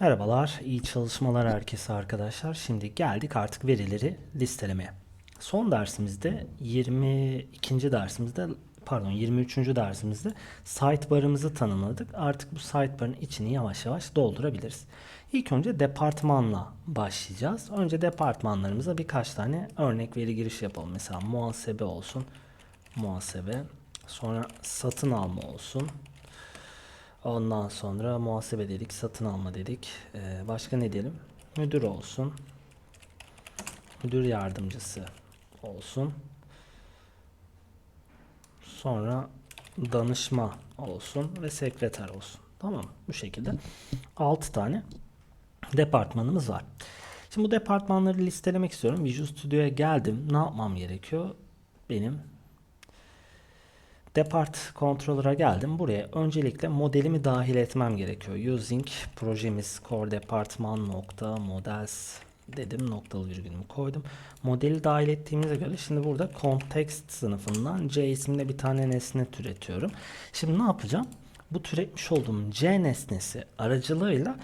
Merhabalar, iyi çalışmalar herkese arkadaşlar. Şimdi geldik artık verileri listelemeye. Son dersimizde 22. dersimizde pardon 23. dersimizde sidebar'ımızı tanımladık. Artık bu sidebar'ın içini yavaş yavaş doldurabiliriz. İlk önce departmanla başlayacağız. Önce departmanlarımıza birkaç tane örnek veri giriş yapalım. Mesela muhasebe olsun. Muhasebe. Sonra satın alma olsun. Ondan sonra muhasebe dedik, satın alma dedik. Ee, başka ne diyelim? Müdür olsun. Müdür yardımcısı olsun. Sonra danışma olsun ve sekreter olsun. Tamam mı? Bu şekilde 6 tane departmanımız var. Şimdi bu departmanları listelemek istiyorum. Visual Studio'ya geldim. Ne yapmam gerekiyor? Benim Depart Controller'a geldim. Buraya öncelikle modelimi dahil etmem gerekiyor. Using projemiz core departman nokta models dedim. Noktalı virgülümü koydum. Modeli dahil ettiğimize göre şimdi burada context sınıfından C isimde bir tane nesne türetiyorum. Şimdi ne yapacağım? Bu türetmiş olduğum C nesnesi aracılığıyla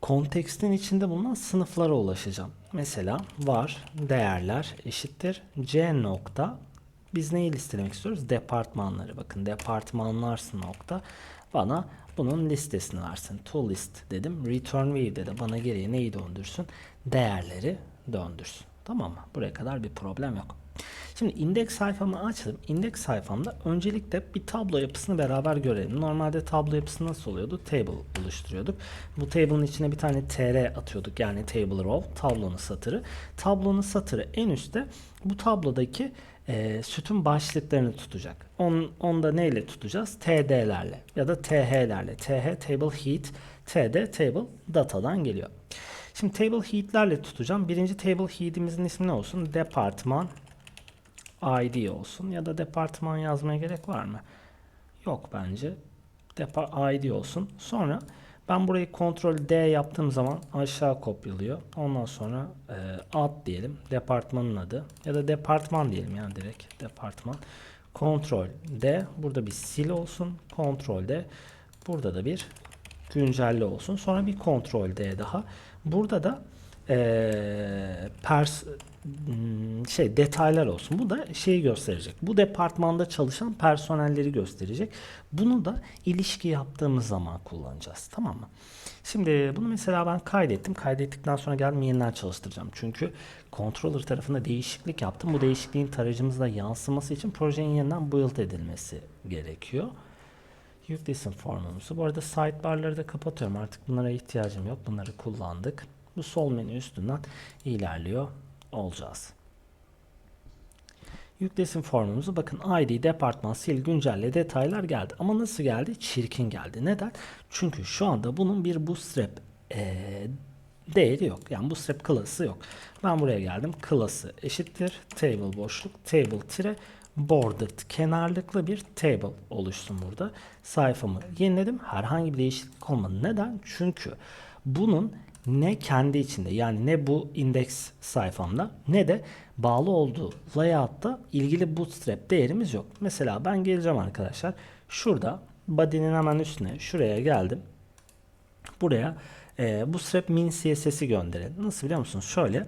kontekstin içinde bulunan sınıflara ulaşacağım. Mesela var değerler eşittir C nokta biz neyi listelemek istiyoruz? Departmanları. Bakın departmanlar nokta bana bunun listesini versin. To list dedim. Return view'de de bana geriye neyi döndürsün? Değerleri döndürsün. Tamam mı? Buraya kadar bir problem yok. Şimdi indeks sayfamı açtım. İndeks sayfamda öncelikle bir tablo yapısını beraber görelim. Normalde tablo yapısı nasıl oluyordu? Table oluşturuyorduk. Bu table'ın içine bir tane tr atıyorduk. Yani table row, tablonun satırı. Tablonun satırı en üstte bu tablodaki e, sütun başlıklarını tutacak. On, onda neyle tutacağız? TD'lerle ya da TH'lerle. TH table heat, TD table datadan geliyor. Şimdi table heat'lerle tutacağım. Birinci table heat'imizin ismi ne olsun? Departman ID olsun ya da departman yazmaya gerek var mı? Yok bence. Depar ID olsun. Sonra ben burayı kontrol D yaptığım zaman aşağı kopyalıyor. Ondan sonra e, ad diyelim. Departmanın adı. Ya da departman diyelim yani direkt. Departman. Kontrol D. Burada bir sil olsun. Kontrol D. Burada da bir güncelle olsun. Sonra bir kontrol D daha. Burada da e, pers şey detaylar olsun. Bu da şeyi gösterecek. Bu departmanda çalışan personelleri gösterecek. Bunu da ilişki yaptığımız zaman kullanacağız. Tamam mı? Şimdi bunu mesela ben kaydettim. Kaydettikten sonra geldim yeniden çalıştıracağım. Çünkü controller tarafında değişiklik yaptım. Bu değişikliğin tarayıcımızda yansıması için projenin yeniden build edilmesi gerekiyor. Yüklesin formumuzu. Bu arada sidebar'ları da kapatıyorum. Artık bunlara ihtiyacım yok. Bunları kullandık. Bu sol menü üstünden ilerliyor olacağız. Yüklesin formumuzu. Bakın ID, departman, sil, güncelle detaylar geldi. Ama nasıl geldi? Çirkin geldi. Neden? Çünkü şu anda bunun bir bootstrap ee, değeri yok. Yani bootstrap klası yok. Ben buraya geldim. Klası eşittir. Table boşluk. Table tire bordered kenarlıklı bir table oluşsun burada. Sayfamı yeniledim. Herhangi bir değişiklik olmadı. Neden? Çünkü bunun ne kendi içinde yani ne bu indeks sayfamda ne de bağlı olduğu layout'ta ilgili bootstrap değerimiz yok. Mesela ben geleceğim arkadaşlar. Şurada body'nin hemen üstüne şuraya geldim. Buraya e, bootstrap min css'i gönderelim. Nasıl biliyor musunuz? Şöyle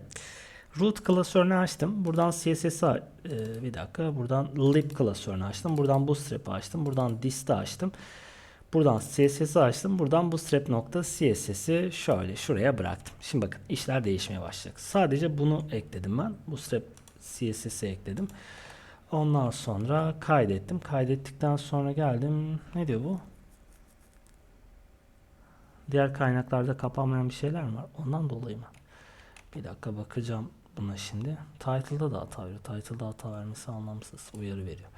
root klasörünü açtım. Buradan CSS'i e, bir dakika. Buradan lib klasörünü açtım. Buradan bootstrap'ı açtım. Buradan dist'i açtım. CSS'i açtım. Buradan bu strap.css'i şöyle şuraya bıraktım. Şimdi bakın işler değişmeye başlayacak. Sadece bunu ekledim ben. Bu strap CSS'i ekledim. Ondan sonra kaydettim. Kaydettikten sonra geldim. Ne diyor bu? Diğer kaynaklarda kapanmayan bir şeyler mi var? Ondan dolayı mı? Bir dakika bakacağım buna şimdi. Title'da da hata veriyor. Title'da hata vermesi anlamsız uyarı veriyor.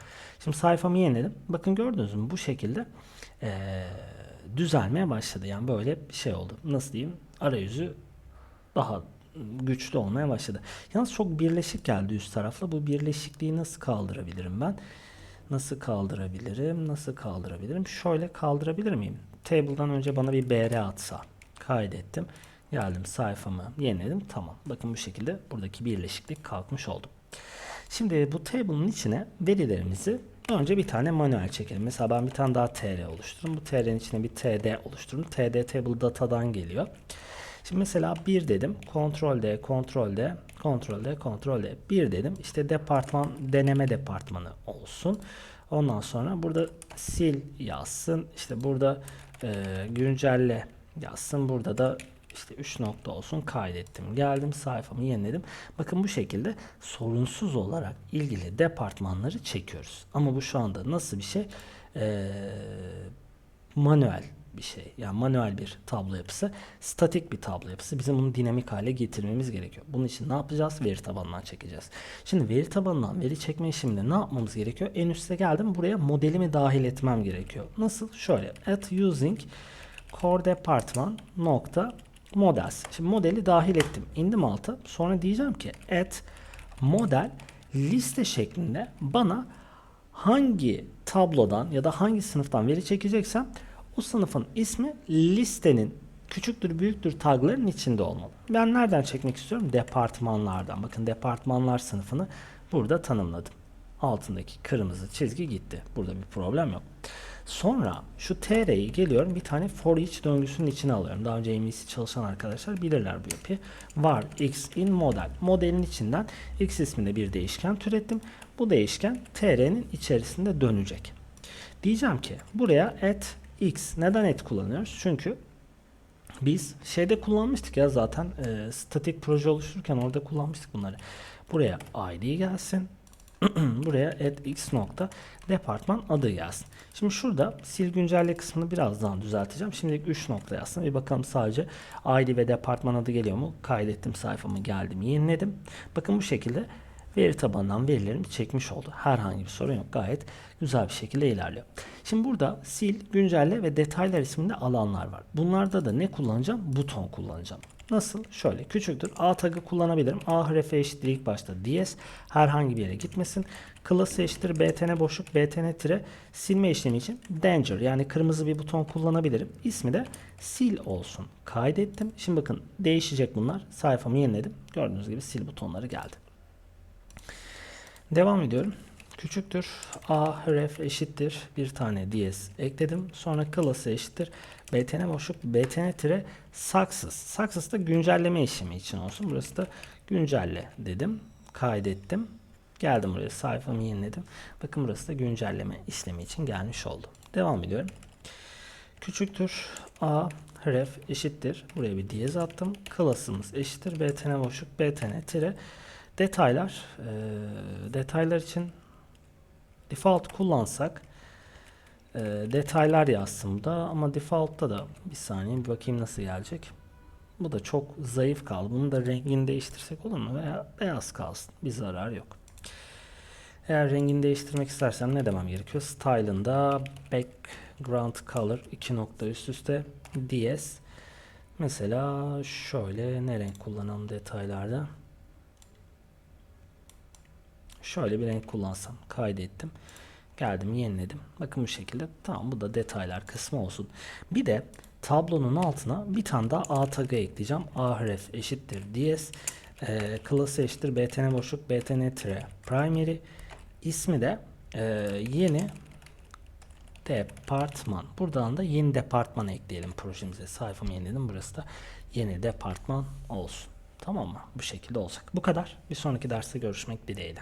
Şimdi sayfamı yeniledim. Bakın gördünüz mü? Bu şekilde ee, düzelmeye başladı. Yani böyle bir şey oldu. Nasıl diyeyim? Arayüzü daha güçlü olmaya başladı. Yalnız çok birleşik geldi üst tarafla. Bu birleşikliği nasıl kaldırabilirim ben? Nasıl kaldırabilirim? Nasıl kaldırabilirim? Şöyle kaldırabilir miyim? Table'dan önce bana bir BR atsa. Kaydettim. Geldim sayfamı yeniledim. Tamam. Bakın bu şekilde buradaki birleşiklik kalkmış oldu. Şimdi bu table'ın içine verilerimizi Önce bir tane manuel çekelim. Mesela ben bir tane daha tr oluştururum. Bu tr'nin içine bir td oluştururum. td table datadan geliyor. Şimdi mesela 1 dedim. Ctrl D, Ctrl D, Ctrl D, Ctrl D. 1 dedim. İşte departman, deneme departmanı olsun. Ondan sonra burada sil yazsın. İşte burada e, güncelle yazsın. Burada da işte 3 nokta olsun kaydettim. Geldim sayfamı yeniledim. Bakın bu şekilde sorunsuz olarak ilgili departmanları çekiyoruz. Ama bu şu anda nasıl bir şey? Ee, manuel bir şey. Yani manuel bir tablo yapısı. Statik bir tablo yapısı. Bizim bunu dinamik hale getirmemiz gerekiyor. Bunun için ne yapacağız? Veri tabanından çekeceğiz. Şimdi veri tabanından veri çekme işleminde ne yapmamız gerekiyor? En üste geldim. Buraya modelimi dahil etmem gerekiyor. Nasıl? Şöyle. At using core department nokta models. Şimdi modeli dahil ettim. İndim alta. Sonra diyeceğim ki at model liste şeklinde bana hangi tablodan ya da hangi sınıftan veri çekeceksem o sınıfın ismi listenin küçüktür büyüktür tagların içinde olmalı. Ben nereden çekmek istiyorum? Departmanlardan. Bakın departmanlar sınıfını burada tanımladım. Altındaki kırmızı çizgi gitti. Burada bir problem yok. Sonra şu tr'yi geliyorum bir tane for each döngüsünün içine alıyorum. Daha önce MVC çalışan arkadaşlar bilirler bu yapıyı. Var x in model. Modelin içinden x isminde bir değişken türettim. Bu değişken tr'nin içerisinde dönecek. Diyeceğim ki buraya at x. Neden at kullanıyoruz? Çünkü biz şeyde kullanmıştık ya zaten e, statik proje oluştururken orada kullanmıştık bunları. Buraya id gelsin. Buraya add x nokta departman adı gelsin. Şimdi şurada sil güncelle kısmını birazdan düzelteceğim. Şimdilik 3 nokta yazsın. Bir bakalım sadece id ve departman adı geliyor mu? Kaydettim sayfamı geldim yeniledim. Bakın bu şekilde veri tabanından verilerimi çekmiş oldu. Herhangi bir sorun yok. Gayet güzel bir şekilde ilerliyor. Şimdi burada sil, güncelle ve detaylar isminde alanlar var. Bunlarda da ne kullanacağım? Buton kullanacağım. Nasıl? Şöyle küçüktür. A tagı kullanabilirim. A harfi eşittir ilk başta DS. Herhangi bir yere gitmesin. Klası eşittir btn boşluk btn tire silme işlemi için danger yani kırmızı bir buton kullanabilirim. İsmi de sil olsun. Kaydettim. Şimdi bakın değişecek bunlar. Sayfamı yeniledim. Gördüğünüz gibi sil butonları geldi. Devam ediyorum. Küçüktür. A ref eşittir. Bir tane DS ekledim. Sonra klası eşittir. btn boşluk btn tire success. Success da güncelleme işlemi için olsun. Burası da güncelle dedim. Kaydettim. Geldim buraya sayfamı yeniledim. Bakın burası da güncelleme işlemi için gelmiş oldu. Devam ediyorum. Küçüktür. A ref eşittir. Buraya bir diyez attım. Klasımız eşittir. btn boşluk btn tire detaylar. E, detaylar için default kullansak e, detaylar yazsın da ama default'ta da bir saniye bir bakayım nasıl gelecek. Bu da çok zayıf kaldı. Bunu da rengini değiştirsek olur mu? Veya beyaz kalsın. Bir zarar yok. Eğer rengini değiştirmek istersem ne demem gerekiyor? Style'ında background color 2 nokta üst üste DS. Mesela şöyle ne renk kullanalım detaylarda? Şöyle bir renk kullansam. Kaydettim. Geldim yeniledim. Bakın bu şekilde. Tamam bu da detaylar kısmı olsun. Bir de tablonun altına bir tane daha A tagı ekleyeceğim. A ref eşittir DS. E, klası eşittir btn boşluk btn tire primary. İsmi de e, yeni departman. Buradan da yeni departman ekleyelim projemize. Sayfamı yeniledim. Burası da yeni departman olsun. Tamam mı? Bu şekilde olacak. Bu kadar. Bir sonraki derste görüşmek dileğiyle.